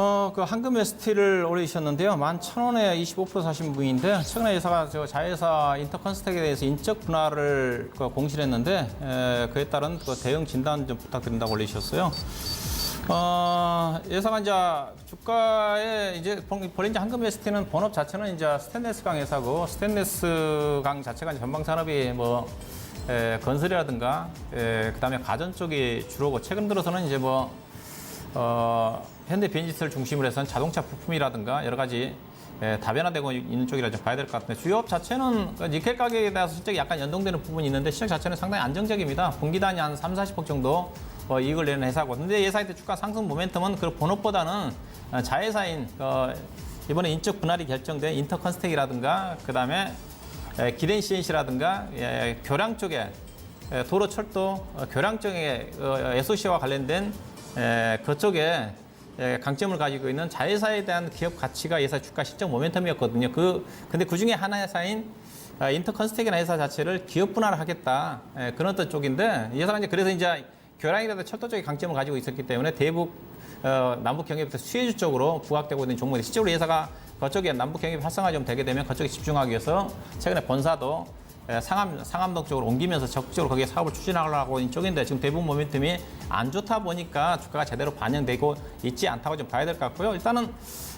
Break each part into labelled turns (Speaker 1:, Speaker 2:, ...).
Speaker 1: 어, 그 황금 ST를 올리셨는데요. 11,000원에 25% 사신 분인데, 최근에 회사가 저 자회사 인터컨스텍에 대해서 인적 분할을 그 공시를 했는데, 에, 그에 따른 그 대응 진단 좀 부탁드린다고 올리셨어요. 어, 회사가 이제 주가에 이제 본인 이제 황금 ST는 본업 자체는 이제 스테인레스 강 회사고, 스테인레스 강 자체가 이제 전방 산업이 뭐, 에, 건설이라든가, 에, 그 다음에 가전 쪽이 주로고, 최근 들어서는 이제 뭐, 어, 현대 비즈니스를 중심으로 해서 자동차 부품이라든가 여러 가지 예, 다변화되고 있는 쪽이라 좀 봐야 될 것 같은데 주요업 자체는 그 니켈 가격에 대해서 실적이 약간 연동되는 부분이 있는데 시장 자체는 상당히 안정적입니다. 분기단이 한 3, 40억 정도 어, 이익을 내는 회사고 근데 예사일 때 주가 상승 모멘텀은 그 본업보다는 어, 자회사인 어, 이번에 인적 분할이 결정된 인터컨스텍이라든가 그 다음에 에, 기렌 CNC라든가 예, 교량 쪽에 에, 도로 철도 어, 교량 쪽에 어, SOC와 관련된 에, 그쪽에 에, 강점을 가지고 있는 자회사에 대한 기업 가치가 예사 주가 실적 모멘텀이었거든요. 그 근데 그 중에 하나 회사인 아, 인터컨스텍이나 회사 자체를 기업 분할을 하겠다 에, 그런 어떤 쪽인데 예사가 이제 그래서 이제 교량이라든가 철도 쪽에 강점을 가지고 있었기 때문에 대북 어, 남북 경협에서 수혜주 쪽으로 부각되고 있는 종목이 실제로 예사가 그쪽에 남북 경협 활성화 좀 되게 되면 그쪽에 집중하기 위해서 최근에 본사도 에, 상암, 상암동 쪽으로 옮기면서 적극적으로 거기에 사업을 추진하려고 있는 쪽인데 지금 대부분 모멘텀이 안 좋다 보니까 주가가 제대로 반영되고 있지 않다고 좀 봐야 될 것 같고요. 일단은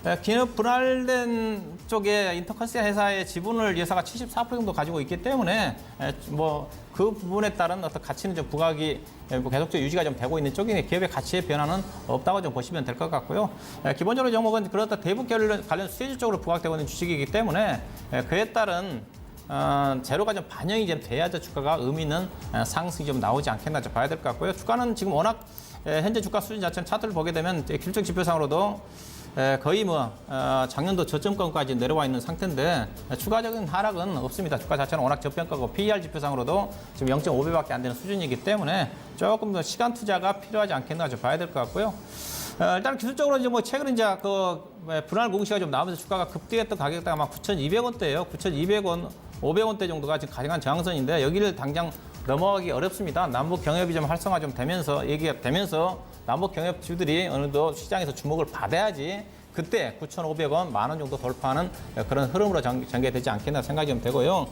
Speaker 1: 에, 기업 분할된 쪽에 인터컨스 회사의 지분을 예사가 74% 정도 가지고 있기 때문에 뭐 그 부분에 따른 어떤 가치는 좀 부각이 에, 뭐 계속적으로 유지가 좀 되고 있는 쪽이니 기업의 가치의 변화는 없다고 좀 보시면 될 것 같고요. 에, 기본적으로 종목은 그렇다 대북 관련 관련 수혜주 쪽으로 부각되고 있는 주식이기 때문에 에, 그에 따른 어, 재료가 좀 반영이 좀 돼야죠 주가가 의미 있는 어, 상승이 좀 나오지 않겠나 좀 봐야 될 것 같고요. 주가는 지금 워낙 에, 현재 주가 수준 자체는 차트를 보게 되면 실적 지표상으로도 에, 거의 뭐 어, 작년도 저점권까지 내려와 있는 상태인데 에, 추가적인 하락은 없습니다. 주가 자체는 워낙 저평가고 PER 지표상으로도 지금 0.5배밖에 안 되는 수준이기 때문에 조금 더 시간 투자가 필요하지 않겠나 좀 봐야 될 것 같고요. 어, 일단 기술적으로 이제 뭐 최근 이제 그 에, 분할 공시가 좀 나오면서 주가가 급등했던 가격대가 막 9,200원대예요. 9,200원, 500원대 정도가 지금 가능한 저항선인데 여기를 당장 넘어가기 어렵습니다. 남북 경협이 좀 활성화 좀 되면서 얘기가 되면서 남북 경협 주들이 어느 정도 시장에서 주목을 받아야지 그때 9,500원, 만 원 정도 돌파하는 그런 흐름으로 전- 전개되지 않겠나 생각이 좀 되고요.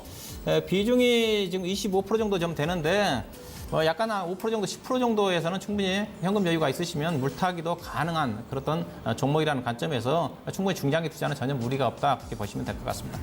Speaker 1: 에, 비중이 지금 25% 정도 좀 되는데 뭐 약간 한 5% 정도, 10% 정도에서는 충분히 현금 여유가 있으시면 물타기도 가능한 그런 종목이라는 관점에서 충분히 중장기 투자는 전혀 무리가 없다 그렇게 보시면 될 것 같습니다.